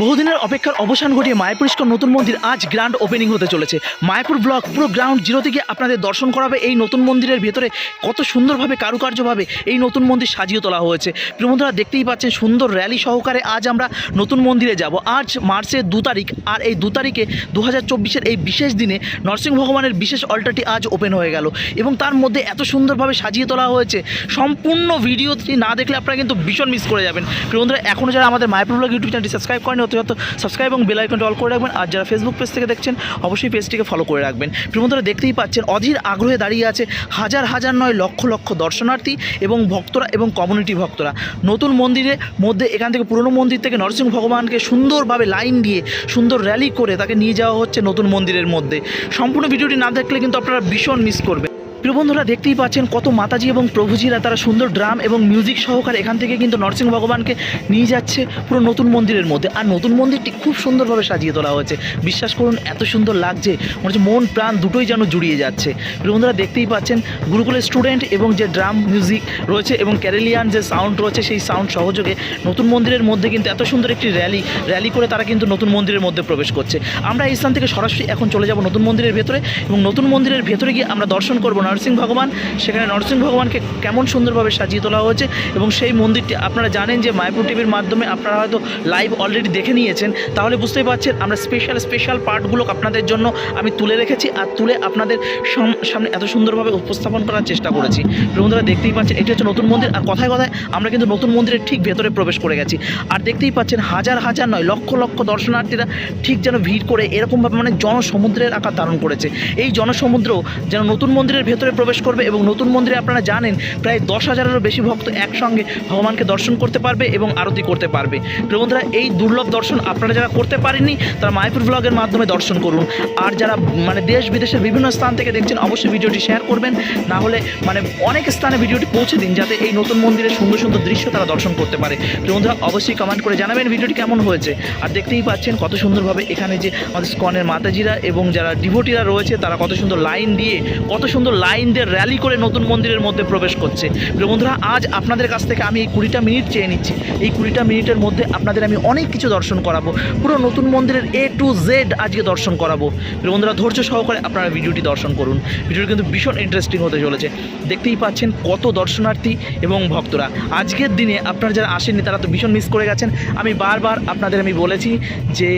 বহুদিনের অপেক্ষার অবসান ঘটিয়ে মায়াপুর ইস্কন নতুন মন্দির আজ গ্র্যান্ড ওপেনিং হতে চলেছে। মায়াপুর ব্লক পুরো গ্রাউন্ড জিরো থেকে আপনাদের দর্শন করাবে এই নতুন মন্দিরের ভেতরে। কত সুন্দরভাবে, কারুকার্যভাবে এই নতুন মন্দির সাজিয়ে তোলা হয়েছে। বন্ধুরা, দেখতেই পাচ্ছেন সুন্দর র্যালি সহকারে আজ আমরা নতুন মন্দিরে যাব। আজ মার্চের দু তারিখ, আর এই দু তারিখে দু হাজার এই বিশেষ দিনে নরসিংহ ভগবানের বিশেষ অল্টারটি আজ ওপেন হয়ে গেল। এবং তার মধ্যে এত সুন্দরভাবে সাজিয়ে তোলা হয়েছে। সম্পূর্ণ ভিডিওটি না দেখলে আপনারা কিন্তু ভীষণ মিস করে যাবেন। বন্ধুরা এখনও যারা আমাদের মায়াপুর ব্লগ ইউটিউব চ্যানেলটি সাবস্ক্রাইব করেন অত সাবস্ক্রাইব এবং বেল আইকনটি অল করে রাখবেন। আর যারা ফেসবুক পেজ থেকে দেখছেন, অবশ্যই পেজটিকে ফলো করে রাখবেন। বন্ধুরা দেখতেই পাচ্ছেন, অধীর আগ্রহে দাঁড়িয়ে আছে হাজার হাজার নয় লক্ষ লক্ষ দর্শনার্থী এবং ভক্তরা এবং কমিউনিটি ভক্তরা। নতুন মন্দিরের মধ্যে, এখান থেকে পুরনো মন্দির থেকে নরসিংহ ভগবানকে সুন্দরভাবে লাইন দিয়ে সুন্দর র্যালি করে তাকে নিয়ে যাওয়া হচ্ছে নতুন মন্দিরের মধ্যে। সম্পূর্ণ ভিডিওটি না দেখলে কিন্তু আপনারা ভীষণ মিস করবেন। প্রিয় বন্ধুরা, দেখতেই পাচ্ছেন কত মাতাজি এবং প্রভুজিরা তারা সুন্দর ড্রাম এবং মিউজিক সহকারে এখান থেকে কিন্তু নরসিংহ ভগবানকে নিয়ে যাচ্ছে পুরো নতুন মন্দিরের মধ্যে। আর নতুন মন্দিরটি খুব সুন্দরভাবে সাজিয়ে তোলা হয়েছে। বিশ্বাস করুন, এত সুন্দর লাগছে, মনে হচ্ছে মন প্রাণ দুটোই যেন জুড়িয়ে যাচ্ছে। প্রিয় বন্ধুরা, দেখতেই পাচ্ছেন গুরুকুলের স্টুডেন্ট এবং যে ড্রাম মিউজিক রয়েছে এবং ক্যারেলিয়ান যে সাউন্ড রয়েছে, সেই সাউন্ড সহযোগে নতুন মন্দিরের মধ্যে কিন্তু এত সুন্দর একটি র্যালি র্যালি করে তারা কিন্তু নতুন মন্দিরের মধ্যে প্রবেশ করছে। আমরা এই স্থান থেকে সরাসরি এখন চলে যাব নতুন মন্দিরের ভেতরে এবং নতুন মন্দিরের ভেতরে গিয়ে আমরা দর্শন করব। নরসিংহ ভগবান। সেখানে নরসিংহ ভগবানকে কেমন সুন্দরভাবে সাজিয়ে তোলা হয়েছে এবং সেই মন্দিরটি আপনারা জানেন যে মায়াপুর টিভির মাধ্যমে আপনারা হয়তো লাইভ অলরেডি দেখে নিয়েছেন। তাহলে বুঝতেই পারছেন আমরা স্পেশাল স্পেশাল পার্টগুলো আপনাদের জন্য আমি তুলে রেখেছি আর তুলে আপনাদের সাম- সামনে এত সুন্দরভাবে উপস্থাপন করার চেষ্টা করেছি। বন্ধুরা দেখতেই পাচ্ছেন, এটি হচ্ছে নতুন মন্দির আর কথায় কথায় আমরা কিন্তু নতুন মন্দিরের ঠিক ভেতরে প্রবেশ করে গেছি। আর দেখতেই পাচ্ছেন, হাজার হাজার নয়, লক্ষ লক্ষ দর্শনার্থীরা ঠিক যেন ভিড় করে এরকমভাবে মানে জনসমুদ্রের আকার ধারণ করেছে। এই জনসমুদ্র যেন নতুন মন্দিরের ভেতরে প্রবেশ করবে এবং নতুন মন্দিরে আপনারা জানেন, প্রায় দশ হাজারেরও বেশি ভক্ত একসঙ্গে ভগবানকে দর্শন করতে পারবে এবং আরতি করতে পারবে। প্রিয় বন্ধুরা, এই দুর্লভ দর্শন আপনারা যারা করতে পারেননি, তারা মায়াপুর ব্লগের মাধ্যমে দর্শন করুন। আর যারা মানে দেশ বিদেশের বিভিন্ন স্থান থেকে দেখছেন, অবশ্যই ভিডিওটি শেয়ার করবেন। না হলে মানে অনেক স্থানে ভিডিওটি পৌঁছে দিন, যাতে এই নতুন মন্দিরের সুন্দর সুন্দর দৃশ্য তারা দর্শন করতে পারে। প্রিয় বন্ধুরা, অবশ্যই কমেন্ট করে জানাবেন ভিডিওটি কেমন হয়েছে। আর দেখতেই পাচ্ছেন কত সুন্দরভাবে এখানে যে আমাদের স্কনের মাতাজিরা এবং যারা ডিভোটিরা রয়েছে, তারা কত সুন্দর লাইন দিয়ে, কত সুন্দর লাইন দিয়ে র্যালি করে নতুন মন্দিরের মধ্যে প্রবেশ করছে। বন্ধুরা, আজ আপনাদের কাছ থেকে আমি এই কুড়িটা মিনিট চেয়ে নিচ্ছি। এই কুড়িটা মিনিটের মধ্যে আপনাদের আমি অনেক কিছু দর্শন করাবো। পুরো নতুন মন্দিরের এ টু জেড আজকে দর্শন করাবো। বন্ধুরা, ধৈর্য সহকারে আপনারা ভিডিওটি দর্শন করুন। ভিডিওটি কিন্তু ভীষণ ইন্টারেস্টিং হতে চলেছে। দেখতেই পাচ্ছেন কত দর্শনার্থী এবং ভক্তরা। আজকের দিনে আপনারা যারা আসেননি, তারা তো ভীষণ মিস করে গেছেন। আমি বারবার আপনাদের আমি বলেছি যে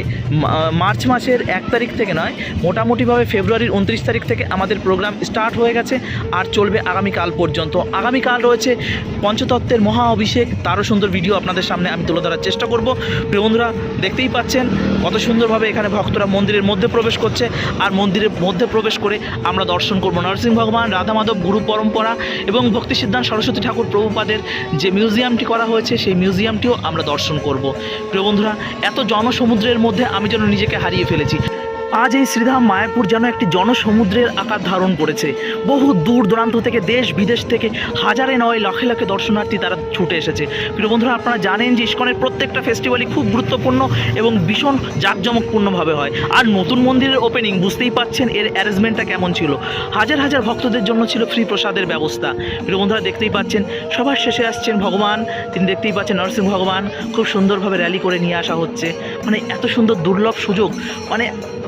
মার্চ মাসের এক তারিখ থেকে নয়, মোটামুটিভাবে ফেব্রুয়ারির উনত্রিশ তারিখ থেকে আমাদের প্রোগ্রাম স্টার্ট হয়ে গেছে। আর চলবে আগামীকাল পর্যন্ত। আগামীকাল রয়েছে পঞ্চতত্ত্বের মহা অভিষেক, তারও সুন্দর ভিডিও আপনাদের সামনে আমি তুলে ধরার চেষ্টা করব। প্রিয় বন্ধুরা, দেখতেই পাচ্ছেন কত সুন্দরভাবে এখানে ভক্তরা মন্দিরের মধ্যে প্রবেশ করছে আর মন্দিরের মধ্যে প্রবেশ করে আমরা দর্শন করব। নরসিংহ ভগবান, রাধা মাধব, গুরু পরম্পরা এবং ভক্তি সিদ্ধান্ত সরস্বতী ঠাকুর প্রভুপাদের যে মিউজিয়ামটি করা হয়েছে, সেই মিউজিয়ামটিও আমরা দর্শন করব। প্রিয় বন্ধুরা, এত জনসমুদ্রের মধ্যে আমি যেন নিজেকে হারিয়ে ফেলেছি। আজ এই শ্রীধাম মায়াপুর যেন একটি জনসমুদ্রের আকার ধারণ করেছে। বহু দূর দূরান্ত থেকে দেশ বিদেশ থেকে হাজারে নয় লক্ষে লক্ষে দর্শনার্থী তারা ছুটে এসেছে। প্রিয় বন্ধুরা, আপনারা জানেন যে ইস্কনের প্রত্যেকটা ফেস্টিভ্যালই খুব গুরুত্বপূর্ণ এবং ভীষণ জাঁকজমকপূর্ণভাবে হয়। আর নতুন মন্দিরের ওপেনিং বুঝতেই পাচ্ছেন এর অ্যারেঞ্জমেন্টটা কেমন ছিল। হাজার হাজার ভক্তদের জন্য ছিল ফ্রি প্রসাদের ব্যবস্থা। প্রিয় বন্ধুরা, দেখতেই পাচ্ছেন, সবার শেষে আসছেন ভগবান। তিনি দেখতেই পাচ্ছেন নরসিংহ ভগবান। খুব সুন্দরভাবে র্যালি করে নিয়ে আসা হচ্ছে। মানে এত সুন্দর দুর্লভ সুযোগ। মানে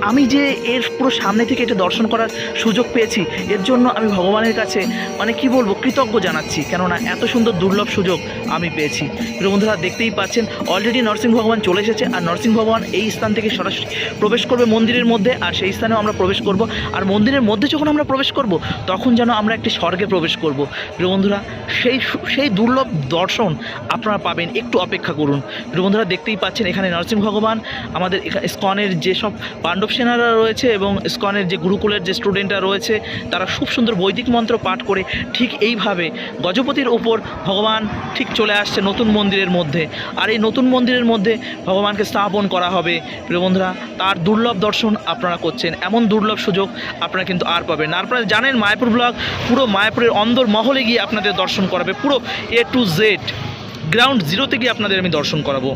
আমি যে এর পুরো সামনে থেকে এটা দর্শন করার সুযোগ পেয়েছি, এর জন্য আমি ভগবানের কাছে মানে কি বলব, কৃতজ্ঞ জানাচ্ছি। কেননা এত সুন্দর দুর্লভ সুযোগ আমি পেয়েছি। প্রিয় বন্ধুরা, দেখতেই পাচ্ছেন অলরেডি নরসিংহ ভগবান চলে এসেছে, আর নরসিংহ ভগবান এই স্থান থেকে সরাসরি প্রবেশ করবে মন্দিরের মধ্যে, আর সেই স্থানেও আমরা প্রবেশ করব। আর মন্দিরের মধ্যে যখন আমরা প্রবেশ করব, তখন যেন আমরা একটি স্বর্গে প্রবেশ করব। প্রিয় বন্ধুরা, সেই সেই দুর্লভ দর্শন আপনারা পাবেন, একটু অপেক্ষা করুন। প্রিয় বন্ধুরা, দেখতেই পাচ্ছেন, এখানে নরসিংহ ভগবান, আমাদের ইস্কনের যেসব পাণ্ডব সেনারা রয়েছে এবং ইস্কনের যে গুরুকুলের যে স্টুডেন্টরা রয়েছে, তারা খুব সুন্দর বৈদিক মন্ত্র পাঠ করে ঠিক এইভাবে গজপতির উপর ভগবান ঠিক চলে আসছে নতুন মন্দিরের মধ্যে। আর এই নতুন মন্দিরের মধ্যে ভগবানকে স্থাপন করা হবে। প্রিয় বন্ধুরা, তার দুর্লভ দর্শন আপনারা করছেন। এমন দুর্লভ সুযোগ আপনারা কিন্তু আর পাবেন না। আপনারা জানেন মায়াপুর ব্লগ পুরো মায়াপুরের অন্দর মহলে গিয়ে আপনাদের দর্শন করাবে। পুরো এ টু জেড গ্রাউন্ড জিরোতে গিয়ে আপনাদের আমি দর্শন করাবো।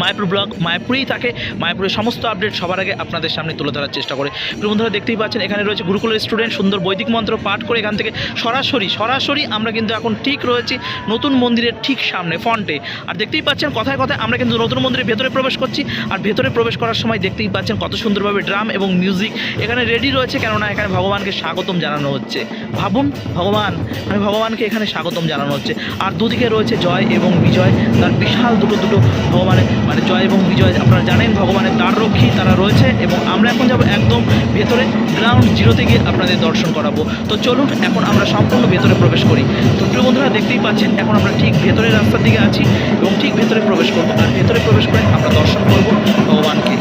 মায়াপুর ব্লগ, মায়াপুরেই থাকে। মায়াপুরের সমস্ত আপডেট সবার আগে আপনাদের সামনে তুলে ধরার চেষ্টা করে। বন্ধুরা, দেখতেই পাচ্ছেন, এখানে রয়েছে গুরুকুলের স্টুডেন্ট সুন্দর বৈদিক মন্ত্র পাঠ করে এখান থেকে সরাসরি সরাসরি আমরা কিন্তু এখন ঠিক রয়েছি নতুন মন্দিরের ঠিক সামনে ফন্টে আর দেখতেই পাচ্ছেন, কথায় কথায় আমরা কিন্তু নতুন মন্দিরের ভেতরে প্রবেশ করছি। আর ভেতরে প্রবেশ করার সময় দেখতেই পাচ্ছেন কত সুন্দরভাবে ড্রাম এবং মিউজিক এখানে রেডি রয়েছে। কেননা এখানে ভগবানকে স্বাগতম জানানো হচ্ছে। ভাবুন, ভগবান, আমি ভগবানকে এখানে স্বাগতম জানানো হচ্ছে। আর দুদিকে রয়েছে জয় এবং বিজয়। তার বিশাল দুটো দুটো ভগবানের মানে জয় এবং বিজয়, আপনারা জানেন ভগবানের তার রক্ষী তারা রয়েছে এবং আমরা এখন যাব একদম ভেতরে গ্রাউন্ড জিরোতে গিয়ে আপনাদের দর্শন করাবো। তো চলুন, এখন আমরা সম্পূর্ণ ভেতরে প্রবেশ করি। তো প্রিয় বন্ধুরা, দেখতেই পাচ্ছেন, এখন আমরা ঠিক ভেতরের রাস্তার দিকে আছি এবং ঠিক ভেতরে প্রবেশ করব। আর ভেতরে প্রবেশ করে আমরা দর্শন করব ভগবানকে।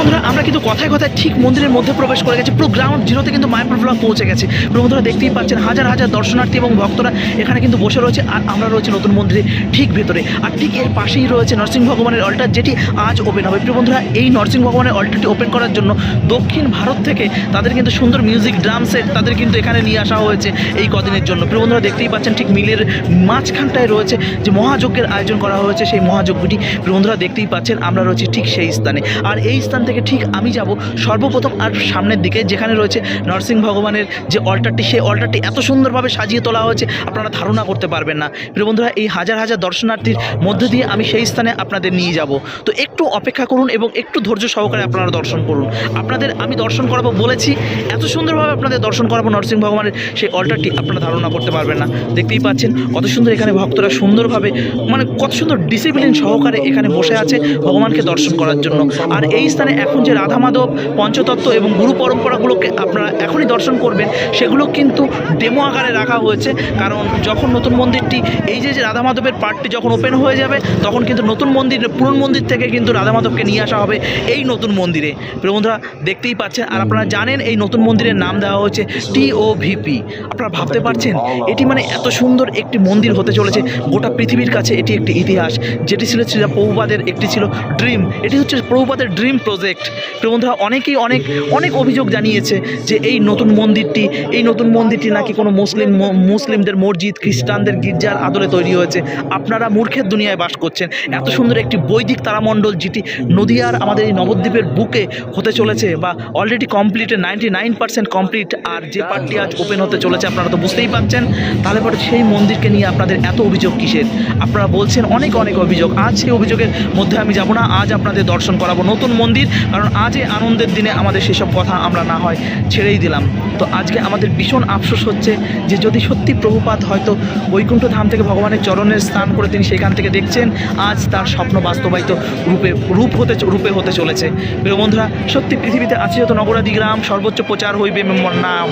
বন্ধুরা, আমরা কিন্তু কথায় কথায় ঠিক মন্দিরের মধ্যে প্রবেশ করে গেছি। পুরো গ্রাউন্ড জিরোতে কিন্তু মায়াপুর ব্লক পৌঁছে গেছে। প্রিয় বন্ধুরা দেখতেই পাচ্ছেন, হাজার হাজার দর্শনার্থী এবং ভক্তরা এখানে কিন্তু বসে রয়েছে আর আমরা রয়েছে নতুন মন্দিরে ঠিক ভেতরে। আর ঠিক এর পাশেই রয়েছে নরসিংহ ভগবানের অল্টার যেটি আজ ওপেন হবে। প্রিয় বন্ধুরা, এই নরসিংহ ভগবানের অল্টারটি ওপেন করার জন্য দক্ষিণ ভারত থেকে তাদের কিন্তু সুন্দর মিউজিক ড্রাম সেট তাদের কিন্তু এখানে নিয়ে আসা হয়েছে এই কদিনের জন্য। প্রিয় বন্ধুরা, দেখতেই পাচ্ছেন ঠিক মিলের মাঝখানটায় রয়েছে যে মহাযজ্ঞের আয়োজন করা হয়েছে সেই মহাযজ্ঞটি। প্রিয় বন্ধুরা, দেখতেই পাচ্ছেন, আমরা রয়েছি ঠিক সেই স্থানে। আর এই স্থান থেকে ঠিক আমি যাব সর্বপ্রথম আর সামনের দিকে, যেখানে রয়েছে নরসিংহ ভগবানের যে অল্টারটি, সেই অল্টারটি এত সুন্দরভাবে সাজিয়ে তোলা হয়েছে, আপনারা ধারণা করতে পারবেন না। প্রিয় বন্ধুরা, এই হাজার হাজার দর্শনার্থীর মধ্যে দিয়ে আমি সেই স্থানে আপনাদের নিয়ে যাব। তো একটু অপেক্ষা করুন এবং একটু ধৈর্য সহকারে আপনারা দর্শন করুন। আপনাদের আমি দর্শন করাবো বলেছি, এত সুন্দরভাবে আপনাদের দর্শন করাবো নরসিংহ ভগবানের সেই অল্টারটি, আপনারা ধারণা করতে পারবেন না। দেখতেই পাচ্ছেন কত সুন্দর এখানে ভক্তরা সুন্দরভাবে মানে কত সুন্দর ডিসিপ্লিন সহকারে এখানে বসে আছে ভগবানকে দর্শন করার জন্য। আর এই স্থানে এখন যে রাধা মাধব পঞ্চতত্ত্ব এবং গুরু পরম্পরাগুলোকে আপনারা এখনই দর্শন করবেন, সেগুলো কিন্তু ডেমো আকারে রাখা হয়েছে। কারণ যখন নতুন মন্দিরটি, এই যে যে রাধা মাধবের পার্টটি যখন ওপেন হয়ে যাবে, তখন কিন্তু নতুন মন্দির, পুরন মন্দির থেকে কিন্তু রাধা মাধবকে নিয়ে আসা হবে এই নতুন মন্দিরে। বন্ধুরা, দেখতেই পাচ্ছেন, আর আপনারা জানেন এই নতুন মন্দিরের নাম দেওয়া হয়েছে টি ও ভিপি আপনারা ভাবতে পারছেন, এটি মানে এত সুন্দর একটি মন্দির হতে চলেছে। গোটা পৃথিবীর কাছে এটি একটি ইতিহাস, যেটি ছিল ছিল প্রভুপাদের একটি ছিল ড্রিম এটি হচ্ছে প্রভুপাদের ড্রিম প্রজেক্ট প্রিয় বন্ধুরা, অনেকেই অনেক অনেক অভিযোগ জানিয়েছে যে এই নতুন মন্দিরটি, এই নতুন মন্দিরটি নাকি কোনো মুসলিম মুসলিমদের মসজিদ, খ্রিস্টানদের গির্জার আদলে তৈরি হয়েছে। আপনারা মূর্খের দুনিয়ায় বাস করছেন। এত সুন্দর একটি বৈদিক তারামণ্ডল যেটি নদিয়ার আমাদের এই নবদ্বীপের বুকে হতে চলেছে বা অলরেডি কমপ্লিটে নাইনটি নাইন পার্সেন্ট কমপ্লিট আর যে পার্টটি আজ ওপেন হতে চলেছে, আপনারা তো বুঝতেই পারছেন। তাহলে পরে সেই মন্দিরকে নিয়ে আপনাদের এত অভিযোগ কিসের? আপনারা বলছেন অনেক অনেক অভিযোগ। আজ সেই অভিযোগের মধ্যে আমি যাব না। আজ আপনাদের দর্শন করাবো নতুন মন্দির। কারণ আজ এই আনন্দের দিনে আমাদের সেসব কথা আমরা না হয় ছেড়েই দিলাম। তো আজকে আমাদের ভীষণ আফসোস হচ্ছে যে যদি সত্যি প্রভুপাত হয়তো বৈকুণ্ঠ ধাম থেকে ভগবানের চরণের স্থান করে তিনি সেখান থেকে দেখছেন, আজ তার স্বপ্ন বাস্তবায়িত রূপে, রূপ হতে রূপে হতে চলেছে। প্রিয় বন্ধুরা, সত্যি পৃথিবীতে আছে যত নগরাদি গ্রাম সর্বোচ্চ প্রচার হইবে নাম।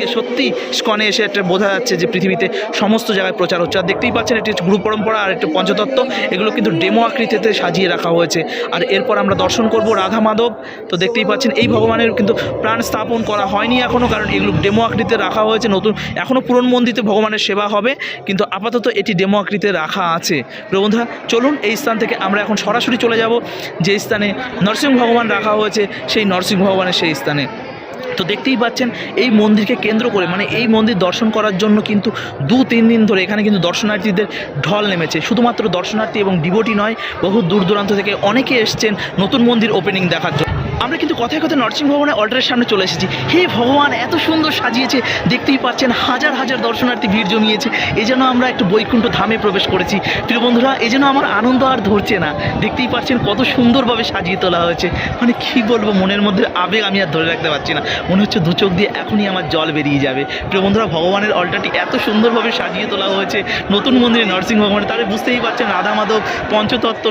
আজকে সত্যি স্কনে এসে একটা বোঝা যাচ্ছে যে পৃথিবীতে সমস্ত জায়গায় প্রচার হচ্ছে। আর দেখতেই পাচ্ছেন, এটি গুরু পরম্পরা আর একটু পঞ্চতত্ত্ব। এগুলো কিন্তু ডেমো আকৃতিতে সাজিয়ে রাখা হয়েছে। আর এরপর আমরা দর্শন করব রাধা মাধব। তো দেখতেই পাচ্ছেন, এই ভগবানের কিন্তু প্রাণ স্থাপন করা হয়নি এখনও কারণ এগুলো ডেমো আকৃতিতে রাখা হয়েছে। নতুন এখনও পুরন মন্দিরে ভগবানের সেবা হবে। কিন্তু আপাতত এটি ডেমো আকৃতিতে রাখা আছে। প্রিয় বন্ধুরা চলুন এই স্থান থেকে আমরা এখন সরাসরি চলে যাব। যে স্থানে নরসিংহ ভগবান রাখা হয়েছে, সেই নরসিংহ ভগবানের সেই স্থানে। তো দেখতেই পাচ্ছেন, এই মন্দিরকে কেন্দ্র করে মানে এই মন্দির দর্শন করার জন্য কিন্তু দু, তিন দিন ধরে এখানে কিন্তু দর্শনার্থীদের ঢল নেমেছে। শুধুমাত্র দর্শনার্থী এবং ডিভোটি নয়, বহু দূর দূরান্ত থেকে অনেকে এসছেন নতুন মন্দির ওপেনিং দেখার জন্য। আমরা কিন্তু কথায় কথায় নরসিংহ ভবনের অল্টারের সামনে চলে এসেছি। হে ভগবান, এত সুন্দর সাজিয়েছে। দেখতেই পাচ্ছেন, হাজার হাজার দর্শনার্থী ভিড় জমিয়েছে। এই জন্য আমরা একটু বৈকুণ্ঠ ধামে প্রবেশ করেছি। প্রিয় বন্ধুরা এই জন্য আমার আনন্দ আর ধরছে না। দেখতেই পাচ্ছেন কত সুন্দরভাবে সাজিয়ে তোলা হয়েছে। মানে কি বলব, মনের মধ্যে আবেগ আমি আর ধরে রাখতে পারছি না। মনে হচ্ছে দু চোখ দিয়ে এখনই আমার জল বেরিয়ে যাবে। প্রিয় বন্ধুরা, ভগবানের অল্টারটি এত সুন্দরভাবে সাজিয়ে তোলা হয়েছে। নতুন মন্দিরে নরসিংহ ভগবানের তাহলে বুঝতেই পারছেন রাধা মাধব, পঞ্চতত্ত্ব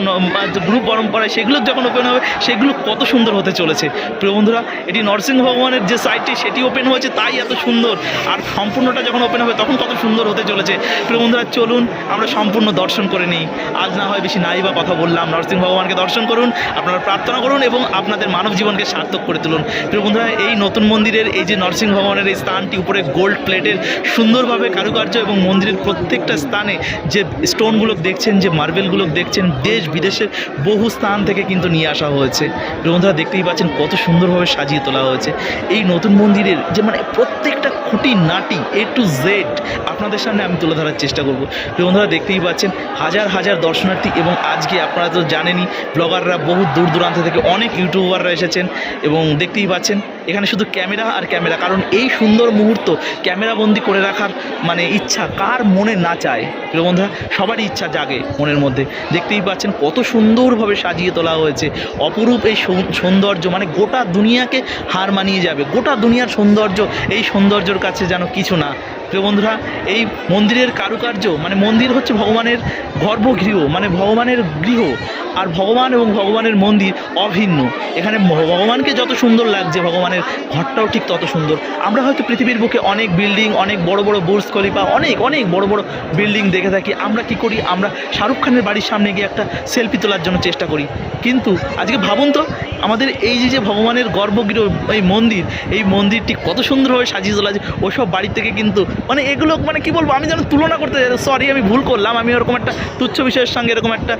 গ্রুপ পরম্পরায় সেগুলো যখন ওপেন হবে, সেগুলো কত সুন্দর হতে চলেছে। প্রিয় বন্ধুরা, এটি নরসিংহ ভগবানের যে সাইটটি সেটি ওপেন হয়েছে, তাই এত সুন্দর। আর সম্পূর্ণটা যখন ওপেন হবে, তখন কত সুন্দর হতে চলেছে। প্রিয় বন্ধুরা, চলুন আমরা সম্পূর্ণ দর্শন করে নিই। আজ না হয় বেশি নাই বা কথা বললাম। নরসিংহ ভগবানকে দর্শন করুন, আপনারা প্রার্থনা করুন এবং আপনাদের মানব জীবনকে সার্থক করে তুলুন। প্রিয় বন্ধুরা, এই নতুন মন্দিরের এই যে নরসিংহ ভগবানের এই স্থানটি উপরে গোল্ড প্লেটের সুন্দরভাবে কারুকার্য এবং মন্দিরের প্রত্যেকটা স্থানে যে স্টোনগুলো দেখছেন, যে মার্বেলগুলো দেখছেন, দেশ বিদেশের বহু স্থান থেকে কিন্তু নিয়ে আসা হয়েছে। বন্ধুরা, দেখতেই পাচ্ছেন কত সুন্দরভাবে সাজিয়ে তোলা হয়েছে। এই নতুন মন্দিরের যে মানে প্রত্যেকটা খুঁটি নাটি এ টু জেড আপনাদের সামনে আমি তুলে ধরার চেষ্টা করব। বন্ধুরা, দেখতেই পাচ্ছেন হাজার হাজার দর্শনার্থী এবং আজকে আপনারা তো জানেনই, ব্লগাররা বহু দূর দূরান্ত থেকে অনেক ইউটিউবাররা এসেছেন এবং দেখতেই পাচ্ছেন এখানে শুধু ক্যামেরা আর ক্যামেরা, কারণ এই সুন্দর মুহূর্ত ক্যামেরাবন্দি করে রাখার মানে ইচ্ছা কার মনে না চায়? প্রিয় বন্ধুরা, সবারই ইচ্ছা জাগে মনের মধ্যে। দেখতেই পাচ্ছেন কত সুন্দরভাবে সাজিয়ে তোলা হয়েছে। অপরূপ এই সৌন্দর্য মানে গোটা দুনিয়াকে হার মানিয়ে যাবে। গোটা দুনিয়ার সৌন্দর্য, এই সৌন্দর্যর কাছে যেন কিছু না প্রিয় বন্ধুরা, এই মন্দিরের কারুকার্য মানে মন্দির হচ্ছে ভগবানের গর্ভগৃহ মানে ভগবানের গৃহ, আর ভগবান এবং ভগবানের মন্দির অভিন্ন। এখানে ভগবানকে যত সুন্দর লাগছে, ভগবানের ঘরটাও ঠিক তত সুন্দর। আমরা হয়তো পৃথিবীর বুকে অনেক বিল্ডিং অনেক বড় বড় বুর্জ খলিফা অনেক অনেক বড় বড় বিল্ডিং দেখে থাকি। আমরা কি করি? আমরা শাহরুখ খানের বাড়ির সামনে গিয়ে একটা সেলফি তোলার জন্য চেষ্টা করি। কিন্তু আজকে ভাবুন তো, আমাদের এই যে যে ভগবানের গর্ভগৃহ, এই মন্দির, এই মন্দিরটি কত সুন্দরভাবে সাজিয়ে তোলা আছে ওসব বাড়ি থেকে কিন্তু মানে এগুলো মানে কি বলব, আমি যেন তুলনা করতে সরি আমি ভুল করলাম, আমি ওরকম একটা তুচ্ছ বিষয়ের সঙ্গে এরকম একটা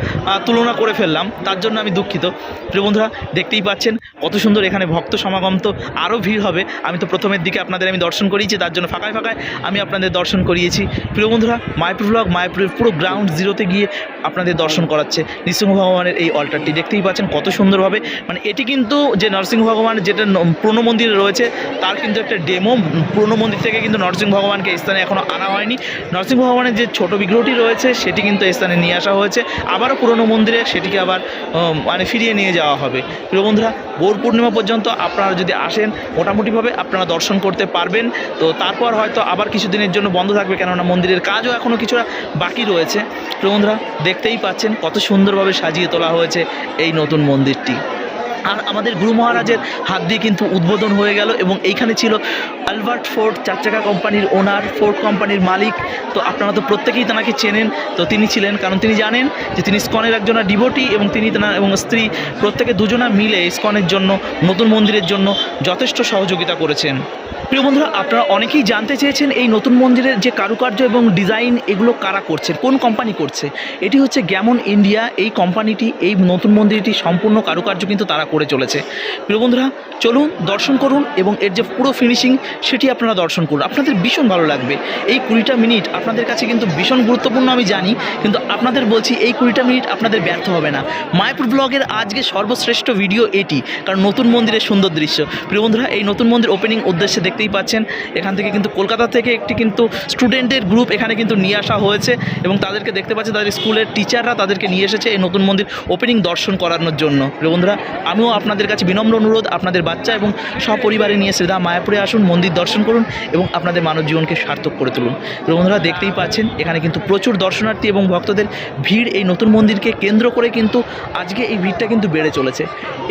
তুলনা করে ফেললাম, তার জন্য আমি দুঃখিত। প্রিয় বন্ধুরা, দেখতেই পাচ্ছেন কত সুন্দর এখানে ভক্ত সমাগম তো আরও ভিড় হবে। আমি তো প্রথমের দিকে আপনাদের আমি দর্শন করিয়েছি, তার জন্য ফাঁকায় ফাঁকায় আমি আপনাদের দর্শন করিয়েছি। প্রিয় বন্ধুরা, মায়াপুর ব্লগ মায়াপুরের পুরো গ্রাউন্ড জিরোতে গিয়ে আপনাদের দর্শন করাচ্ছে নৃসিংহ ভগবানের এই অল্টারটি দেখতেই পাচ্ছেন কত সুন্দরভাবে মানে এটি কিন্তু যে নরসিংহ ভগবান যেটা পুরনো মন্দিরে রয়েছে, তার কিন্তু একটা ডেমো পুরনো মন্দির থেকে কিন্তু নরসিংহ ভগবানকে এই স্থানে এখনও আনা হয়নি। নরসিংহ ভগবানের যে ছোট বিগ্রহটি রয়েছে, সেটি কিন্তু স্থানে নিয়ে আসা হয়েছে। আবারও পুরনো মন্দিরে সেটিকে আবার মানে ফিরিয়ে নিয়ে যাওয়া হবে। প্রিয় বন্ধুরা গৌর পূর্ণিমা পর্যন্ত আপনারা যদি আসেন, মোটামুটিভাবে আপনারা দর্শন করতে পারবেন। তো তারপর হয়তো আবার কিছুদিনের জন্য বন্ধ থাকবে, কেননা মন্দিরের কাজও এখনও কিছুটা বাকি রয়েছে। প্রিয় বন্ধুরা, দেখতেই পাচ্ছেন কত সুন্দরভাবে সাজিয়ে তোলা হয়েছে এই নতুন মন্দিরটি। আমাদের গুরু মহারাজের হাত দিয়ে কিন্তু উদ্বোধন হয়ে গেল এবং এইখানে ছিল আলবার্ট ফোর্ড চার চাকা কোম্পানির ওনার, ফোর্ড কোম্পানির মালিক। তো আপনারা তো প্রত্যেকেই তেনাকে চেনেন। তো তিনি ছিলেন, কারণ তিনি জানেন যে তিনি স্কনের একজন ডিভোটি এবং তিনি তেনার এবং স্ত্রী প্রত্যেকে দুজনা মিলে স্কনের জন্য, নতুন মন্দিরের জন্য যথেষ্ট সহযোগিতা করেছেন। প্রিয় বন্ধুরা, আপনারা অনেকেই জানতে চেয়েছেন এই নতুন মন্দিরের যে কারুকার্য এবং ডিজাইন এগুলো কারা করছে, কোন কোম্পানি করছে। এটি হচ্ছে গ্যামন ইন্ডিয়া, এই কোম্পানিটি এই নতুন মন্দিরটি সম্পূর্ণ কারুকার্য কিন্তু তারা করে চলেছে। প্রিয় বন্ধুরা, চলুন দর্শন করুন এবং এর যে পুরো ফিনিশিং সেটি আপনারা দর্শন করুন। আপনাদের ভীষণ ভালো লাগবে। এই কুড়িটা মিনিট আপনাদের কাছে কিন্তু ভীষণ গুরুত্বপূর্ণ আমি জানি, কিন্তু আপনাদের বলছি এই কুড়িটা মিনিট আপনাদের ব্যর্থ হবে না। মায়াপুর ব্লগের আজকে সর্বশ্রেষ্ঠ ভিডিও এটি, কারণ নতুন মন্দিরের সুন্দর দৃশ্য। প্রিয় বন্ধুরা, এই নতুন মন্দির ওপেনিং উদ্দেশ্যে দেখতেই পাচ্ছেন। এখান থেকে কিন্তু কলকাতা থেকে একটি কিন্তু স্টুডেন্টের গ্রুপ এখানে কিন্তু নিয়ে আসা হয়েছে এবং তাদেরকে দেখতে পাচ্ছেন তাদের স্কুলের টিচাররা তাদেরকে নিয়ে এসেছে এই নতুন মন্দির ওপেনিং দর্শন করানোর জন্য। বন্ধুরা, আমিও আপনাদের কাছে বিনম্র অনুরোধ, আপনাদের বাচ্চা এবং সপরিবারে নিয়ে শ্রীধা মায়াপুরে আসুন, মন্দির দর্শন করুন এবং আপনাদের মানব জীবনকে সার্থক করে তুলুন। বন্ধুরা, দেখতেই পাচ্ছেন, এখানে কিন্তু প্রচুর দর্শনার্থী এবং ভক্তদের ভিড় এই নতুন মন্দিরকে কেন্দ্র করে কিন্তু আজকে এই ভিড়টা কিন্তু বেড়ে চলেছে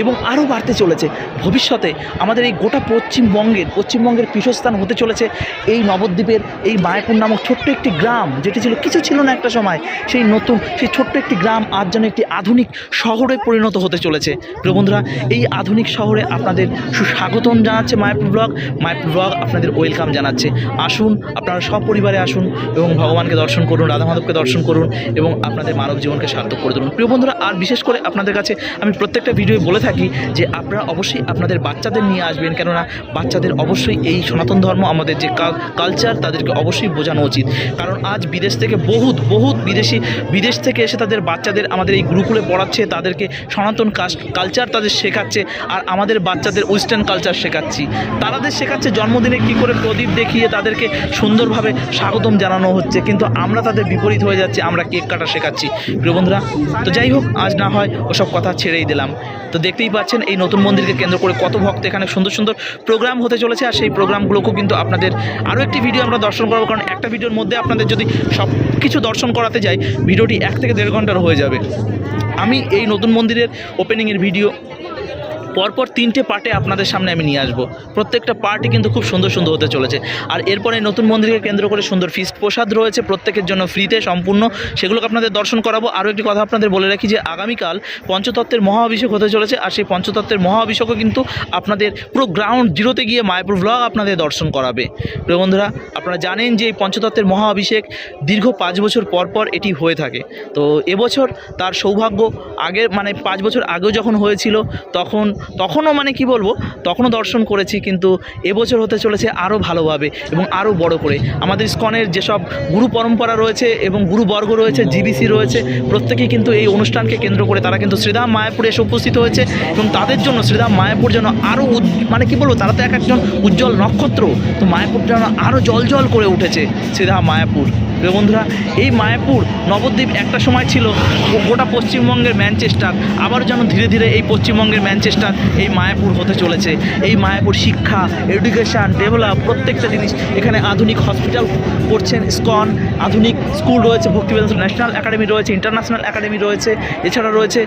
এবং আরও বাড়তে চলেছে। ভবিষ্যতে আমাদের এই গোটা পশ্চিমবঙ্গের পশ্চিমবঙ্গের পীঠস্থান হতে চলেছে এই নবদ্বীপের এই মায়াপুর নামক ছোট্ট একটি গ্রাম, যেটি ছিল, কিছু ছিল না একটা সময়, সেই নতুন, সেই ছোট্ট একটি গ্রাম আজ যেন একটি আধুনিক শহরে পরিণত হতে চলেছে। প্রিয় বন্ধুরা, এই আধুনিক শহরে আপনাদের সুস্বাগতম জানাচ্ছে মায়াপুর ব্লগ। মায়াপুর ব্লগ আপনাদের ওয়েলকাম জানাচ্ছে। আসুন, আপনারা সব পরিবারে আসুন এবং ভগবানকে দর্শন করুন, রাধা মাধবকে দর্শন করুন এবং আপনাদের মানব জীবনকে সার্থক করে তুলুন। প্রিয় বন্ধুরা, আর বিশেষ করে আপনাদের কাছে আমি প্রত্যেকটা ভিডিও বলে থাকি যে, আপনারা অবশ্যই আপনাদের বাচ্চাদের নিয়ে আসবেন। কেননা, বাচ্চাদের অবশ্যই এই সনাতন ধর্ম আমাদের যে কালচার তাদেরকে অবশ্যই বোঝানো উচিত। কারণ আজ বিদেশ থেকে বহুত বহুত বিদেশি, বিদেশ থেকে এসে তাদের বাচ্চাদের আমাদের এই গুরুকুলে পড়াচ্ছে, তাদেরকে সনাতন কালচার তাদের শেখাচ্ছে, আর আমাদের বাচ্চাদের ওয়েস্টার্ন কালচার শেখাচ্ছি। তাদের শেখাচ্ছে, জন্মদিনে কি করে প্রদীপ দেখিয়ে তাদেরকে সুন্দরভাবে স্বাগতম জানানো হচ্ছে, কিন্তু আমরা তাদের বিপরীত হয়ে যাচ্ছে, আমরা কেক কাটা শেখাচ্ছি। প্রিয় বন্ধুরা, তো যাই হোক, আজ না হয় ওসব কথা ছেড়েই দিলাম। তো দেখতেই পাচ্ছেন, এই নতুন মন্দিরকে কেন্দ্র করে কত ভক্ত এখানে সুন্দর সুন্দর প্রোগ্রাম হতে চলেছে, আর সেই প্রোগ্রামগুলোকেও কিন্তু আপনাদের আরও একটি ভিডিও আমরা দর্শন করাবো। কারণ একটা ভিডিওর মধ্যে আপনাদের যদি সব কিছু দর্শন করাতে যাই ভিডিওটি এক থেকে দেড় ঘণ্টার হয়ে যাবে। আমি এই নতুন মন্দিরের ওপেনিংয়ের ভিডিও পরপর তিনটে পার্টে আপনাদের সামনে আমি নিয়ে আসব। প্রত্যেকটা পার্টই কিন্তু খুব সুন্দর সুন্দর হতে চলেছে। আর এরপরে নতুন মন্দিরকে কেন্দ্র করে সুন্দর ফিস্ট প্রসাদ রয়েছে। প্রত্যেকের জন্য ফ্রিতে সম্পূর্ণ। সেগুলোকে আপনাদের দর্শন করাবো। আরও একটি কথা আপনাদের বলে রাখি যে, আগামীকাল পঞ্চতত্ত্বের মহাভিষেক হতে চলেছে। আর সেই পঞ্চতত্ত্বের মহাভিষেকও কিন্তু আপনাদের পুরো গ্রাউন্ড জিরোতে গিয়ে মায়াপুর ব্লগ আপনাদের দর্শন করাবে। প্রিয় বন্ধুরা, আপনারা জানেন যে এই পঞ্চতত্ত্বের মহাভিষেক দীর্ঘ পাঁচ বছর পর পর এটি হয়ে থাকে। তো এবছর তার সৌভাগ্য আগের মানে পাঁচ বছর আগেও যখন হয়েছিল, তখন তখনও মানে কি বলব, তখনও দর্শন করেছি কিন্তু এবছর হতে চলেছে আরও ভালোভাবে এবং আরও বড় করে। আমাদের ইস্কনের যেসব গুরু পরম্পরা রয়েছে এবং গুরুবর্গ রয়েছে, জিবিসি রয়েছে প্রত্যেকেই কিন্তু এই অনুষ্ঠানকে কেন্দ্র করে তারা কিন্তু শ্রীধাম মায়াপুরে এসে উপস্থিত হয়েছে এবং তাদের জন্য শ্রীধাম মায়াপুর যেন আরও মানে কি বলব, তারা তো এক একজন উজ্জ্বল নক্ষত্র, তো মায়াপুর যেন আরও জল জল করে উঠেছে শ্রীধাম মায়াপুর। প্রিয় বন্ধুরা, এই মায়াপুর নবদ্বীপ একটা সময় ছিল গোটা পশ্চিমবঙ্গের ম্যানচেস্টার। আবার যেন ধীরে ধীরে এই পশ্চিমবঙ্গের ম্যানচেস্টার এই মায়াপুর হতে চলেছে। এই মায়াপুর শিক্ষা এডুকেশান ডেভেলপ প্রত্যেকটা জিনিস এখানে আধুনিক হসপিটাল করছেন, স্কন, আধুনিক স্কুল রয়েছে ভক্তিবেদান্ত ন্যাশনাল একাডেমি রয়েছে ইন্টারন্যাশনাল একাডেমি রয়েছে, এছাড়া রয়েছে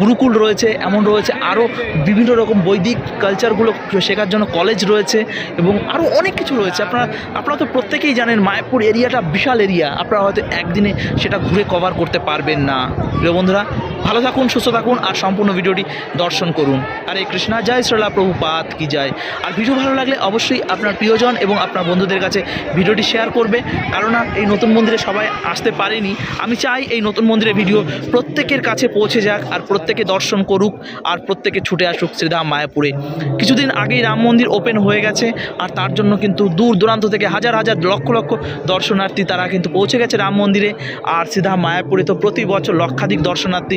গুরুকুল রয়েছে, এমন রয়েছে আরও বিভিন্ন রকম বৈদিক কালচারগুলো শেখার জন্য কলেজ রয়েছে এবং আরও অনেক কিছু রয়েছে। আপনারা আপনারা তো প্রত্যেকেই জানেন মায়াপুর এরিয়াটা বিশাল এরিয়া আপনারা হয়তো একদিনে সেটা ঘুরে কভার করতে পারবেন না। প্রিয় বন্ধুরা ভালো থাকুন, সুস্থ থাকুন আর সম্পূর্ণ ভিডিওটি দর্শন করুন। আরে কৃষ্ণা, জয় শ্রীলা প্রভুপাত কি যায় আর ভিডিও ভালো লাগলে অবশ্যই আপনার প্রিয়জন এবং আপনার বন্ধুদের কাছে ভিডিওটি শেয়ার করবে। কারণ এই নতুন মন্দিরে সবাই আসতে পারেনি। আমি চাই এই নতুন মন্দিরের ভিডিও প্রত্যেকের কাছে পৌঁছে যাক আর প্রত্যেকে দর্শন করুক আর প্রত্যেকে ছুটে আসুক শ্রীধাম মায়াপুরে। কিছুদিন আগেই রাম মন্দির ওপেন হয়ে গেছে আর তার জন্য কিন্তু দূর দূরান্ত থেকে হাজার হাজার লক্ষ লক্ষ দর্শনার্থী তারা কিন্তু পৌঁছে গেছে রাম মন্দিরে। আর শ্রীধাম মায়াপুরে তো প্রতি বছর লক্ষাধিক দর্শনার্থী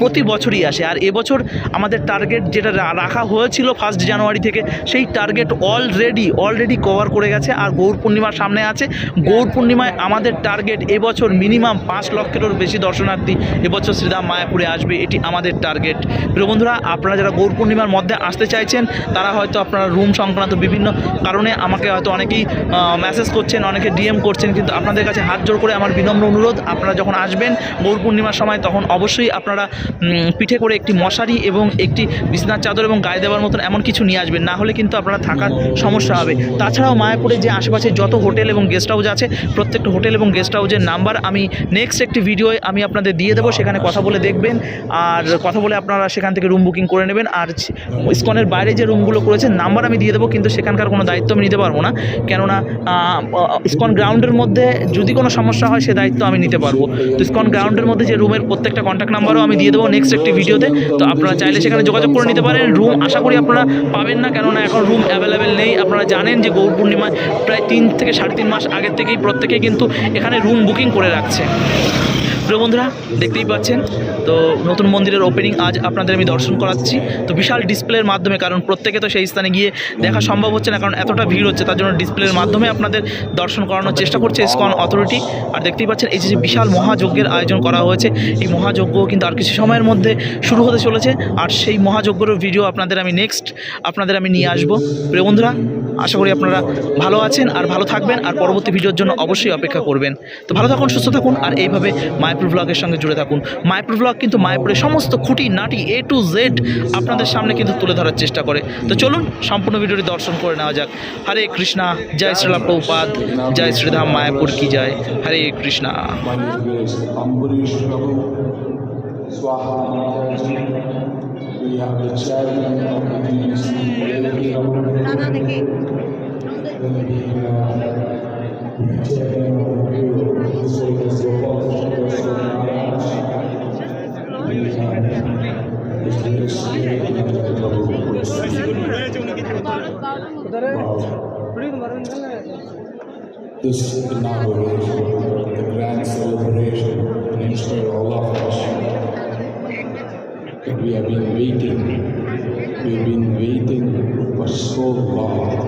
প্রতি বছরই আসে। আর এবছর আমাদের টার্গেট যেটা রাখা হয়েছিল ফার্স্ট জানুয়ারি থেকে, সেই টার্গেট অলরেডি অলরেডি কভার করে গেছে। আর গৌর পূর্ণিমার সামনে আছে। গৌর পূর্ণিমায় আমাদের টার্গেট এবছর মিনিমাম পাঁচ লক্ষেরও বেশি দর্শনার্থী এবছর শ্রীধাম মায়াপুরে আসবে। এটি আমাদের টার্গেট প্রিয় বন্ধুরা, আপনারা যারা গৌর পূর্ণিমার মধ্যে আসতে চাইছেন, তারা হয়তো আপনারা রুম সংক্রান্ত বিভিন্ন কারণে আমাকে হয়তো অনেকেই মেসেজ করছেন, অনেকে ডিএম করছেন, কিন্তু আপনাদের কাছে হাত জোর করে আমার বিনম্র অনুরোধ, আপনারা যখন আসবেন গৌর পূর্ণিমার সময়, তখন অবশ্যই আপনারা পিঠে করে একটি মশারি এবং একটি বিছনার চাদর এবং গায়ে দেওয়ার মতন এমন কিছু নিয়ে আসবেন। না হলে কিন্তু আপনারা থাকার সমস্যা হবে। তাছাড়াও মায়াপুরে যে আশেপাশে যত হোটেল এবং গেস্ট হাউস আছে, প্রত্যেকটা হোটেল এবং গেস্ট হাউসের নাম্বার আমি নেক্সট একটি ভিডিওয়ে আমি আপনাদের দিয়ে দেবো। সেখানে কথা বলে দেখবেন। আর কথা বলে আপনারা সেখান থেকে রুম বুকিং করে নেবেন। আর ইস্কনের বাইরে যে রুমগুলো করেছেন নাম্বার আমি দিয়ে দেবো। কিন্তু সেখানকার কোনো দায়িত্ব আমি নিতে পারব না। কেননা ইস্কন গ্রাউন্ডের মধ্যে যদি কোনো সমস্যা হয়, সে দায়িত্ব আমি নিতে পারব। তো ইস্কন গ্রাউন্ডের মধ্যে যে রুমের প্রত্যেকটা কন্ট্যাক্ট নাম্বারও আমি দিয়ে দেবো নেক্সট একটি ভিডিওতে তো আপনারা চাইলে সেখানে যোগাযোগ করে নিতে পারেন। রুম আশা করি আপনারা পাবেন না, কেননা এখন রুম অ্যাভেলেবেল নেই। আপনারা জানেন যে গৌর পূর্ণিমায় প্রায় তিন থেকে সাড়ে তিন মাস আগের থেকেই প্রত্যেকেই কিন্তু এখানে রুম বুকিং করে রাখছে। প্রিয় বন্ধুরা, দেখতেই পাচ্ছেন? তো নতুন মন্দিরের ওপেনিং আজ আপনাদের আমি দর্শন করাচ্ছি। তো বিশাল ডিসপ্লের মাধ্যমে, কারণ প্রত্যেকে তো সেই স্থানে গিয়ে দেখা সম্ভব হচ্ছে না, কারণ এতটা ভিড় হচ্ছে, তার জন্য ডিসপ্লের মাধ্যমে আপনাদের দর্শন করানোর চেষ্টা করছে ইসকন অথরিটি আর দেখতেই পাচ্ছেন, এই যে বিশাল মহাযজ্ঞের আয়োজন করা হয়েছে, এই মহাযজ্ঞ কিন্তু আর কিছু সময়ের মধ্যে শুরু হতে চলেছে। আর সেই মহাযজ্ঞের ভিডিও আপনাদের আমি নেক্সট আপনাদের আমি নিয়ে আসব। প্রিয় বন্ধুরা, আশা করি আপনারা ভালো আছেন আর ভালো থাকবেন, আর পরবর্তী ভিডিওর জন্য অবশ্যই অপেক্ষা করবেন। তো ভালো থাকুন, সুস্থ থাকুন, আর এইভাবে মায়াপুর ব্লগের সঙ্গে জুড়ে থাকুন। মায়াপুর ব্লগ কিন্তু মায়াপুরের সমস্ত খুঁটি নাটি এ টু জেড আপনাদের সামনে কিন্তু তুলে ধরার চেষ্টা করে। তো চলুন, সম্পূর্ণ ভিডিওটি দর্শন করে নেওয়া যাক। হরে কৃষ্ণা, জয় শ্রীলা প্রপাত জয় শ্রীধাম মায়াপুর কি জয়। হরে কৃষ্ণা। দেখে। This inauguration, the grand celebration, and inspire all of us. we have been waiting. We have been waiting for so long.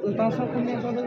তো তার সাথে নিয়ে তাদের